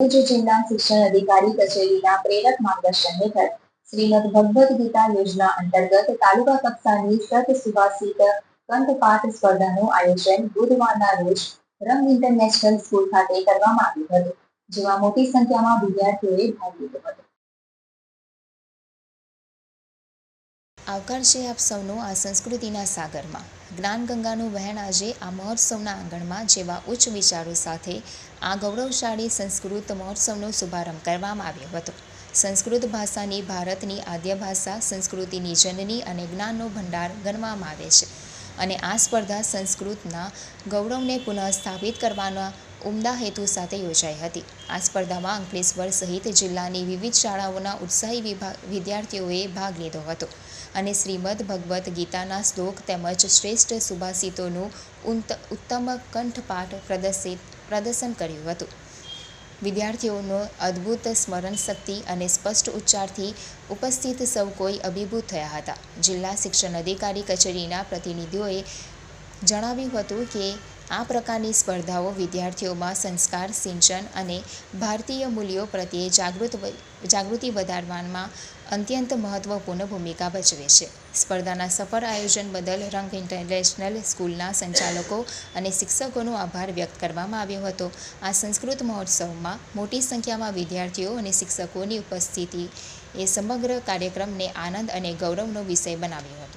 ભુજ જિલ્લા શિક્ષણ અધિકારી કચેરીના પ્રેરક માર્ગદર્શન હેઠળ શ્રીમદ ભગવદ્ ગીતા યોજના અંતર્ગત તાલુકા કક્ષાની સત સુભાષિત કંઠપાઠ સ્પર્ધાનું આયોજન બુધવારના રોજ રંગ ઇન્ટરનેશનલ સ્કૂલ ખાતે કરવામાં આવ્યું હતું, જેમાં મોટી સંખ્યામાં વિદ્યાર્થીઓએ ભાગ લીધો હતો. આવકાર છે આપ સૌનો આ સંસ્કૃતિના સાગરમાં. જ્ઞાન ગંગાનું વહેણ આજે આ મહોત્સવના આંગણમાં જેવા ઉચ્ચ વિચારો સાથે આ ગૌરવશાળી સંસ્કૃત મહોત્સવનો શુભારંભ કરવામાં આવ્યો હતો. સંસ્કૃત ભાષાની ભારતની આદ્ય ભાષા, સંસ્કૃતિની જનની અને જ્ઞાનનો ભંડાર ગણવામાં આવે છે. અને આ સ્પર્ધા સંસ્કૃતના ગૌરવને પુનઃસ્થાપિત કરવાના ઉમદા હેતુ સાથે યોજાઈ હતી. આ સ્પર્ધામાં અંકલેશ્વર સહિત જિલ્લાની વિવિધ શાળાઓના ઉત્સાહી વિભાગ વિદ્યાર્થીઓએ ભાગ લીધો હતો અને શ્રીમદ ભગવદ્ ગીતાના શ્લોક તેમજ શ્રેષ્ઠ સુભાષિતોનું ઉંત, ઉત્તમ કંઠપાઠ પ્રદર્શિત, પ્રદર્શન કર્યું હતું. વિદ્યાર્થીઓનો અદ્ભુત સ્મરણ શક્તિ અને સ્પષ્ટ ઉચ્ચારથી ઉપસ્થિત સૌ કોઈ અભિભૂત થયા હતા. જિલ્લા શિક્ષણ અધિકારી કચેરીના પ્રતિનિધિઓએ જણાવ્યું હતું કે આ પ્રકારની સ્પર્ધાઓ વિદ્યાર્થીઓમાં સંસ્કાર, સિંચન અને ભારતીય મૂલ્યો પ્રત્યે જાગૃત જાગૃતિ વધારવામાં અત્યંત મહત્વપૂર્ણ ભૂમિકા ભજવે છે. સ્પર્ધાના સફળ આયોજન બદલ રંગ ઇન્ટરનેશનલ સ્કૂલના સંચાલકો અને શિક્ષકોનો આભાર વ્યક્ત કરવામાં આવ્યો હતો. આ સંસ્કૃત મહોત્સવમાં મોટી સંખ્યામાં વિદ્યાર્થીઓ અને શિક્ષકોની ઉપસ્થિતિ એ સમગ્ર કાર્યક્રમને આનંદ અને ગૌરવનો વિષય બનાવ્યો હતો.